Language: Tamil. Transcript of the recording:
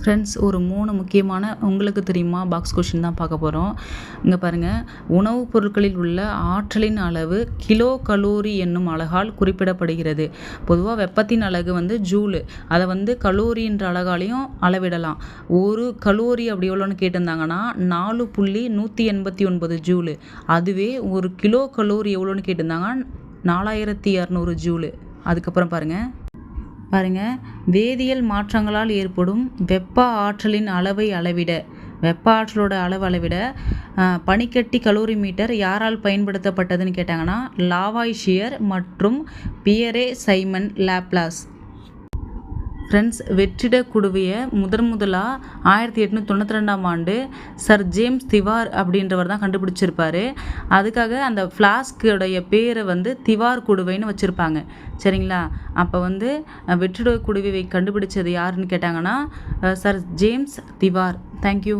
ஃப்ரெண்ட்ஸ் ஒரு மூணு முக்கியமான உங்களுக்கு தெரியுமா பாக்ஸ் கொஷின் தான் பார்க்க போகிறோம் இங்கே பாருங்கள் உணவுப் பொருட்களில் உள்ள ஆற்றலின் அளவு கிலோ கலோரி என்னும் அழகால் குறிப்பிடப்படுகிறது. பொதுவாக வெப்பத்தின் அழகு வந்து ஜூலு. அதை வந்து கலோரின்ற அழகாலையும் அளவிடலாம். ஒரு கலோரி அப்படி எவ்வளோன்னு கேட்டிருந்தாங்கன்னா நாலு புள்ளி நூற்றி எண்பத்தி ஒன்பது ஜூலு. அதுவே ஒரு கிலோ கலோரி எவ்வளோன்னு கேட்டிருந்தாங்க நாலாயிரத்தி இரநூறு ஜூலு. அதுக்கப்புறம் பாருங்கள் பாருங்கள் வேதியியல் மாற்றங்களால் ஏற்படும் வெப்ப ஆற்றலின் அளவை அளவிட வெப்ப ஆற்றலோட அளவு அளவிட பனிக்கட்டி கலோரி மீட்டர் யாரால் பயன்படுத்தப்பட்டதுன்னு கேட்டாங்கன்னா லாவாய்ஷியர் மற்றும் பியரே சைமன் லாப்லாஸ். ஃப்ரெண்ட்ஸ் வெற்றிட குடுவையை முதன் முதலாக ஆயிரத்தி எட்நூற்றி தொண்ணூற்றி ரெண்டாம் ஆண்டு சர் ஜேம்ஸ் திவார் அப்படின்றவர் தான் கண்டுபிடிச்சிருப்பார். அதுக்காக அந்த ஃப்ளாஸ்கோடைய பேரை வந்து திவார் குடுவைன்னு வச்சுருப்பாங்க. சரிங்களா? அப்போ வந்து வெற்றிட குடுவையை கண்டுபிடிச்சது யாருன்னு கேட்டாங்கன்னா சர் ஜேம்ஸ் திவார். தேங்க்யூ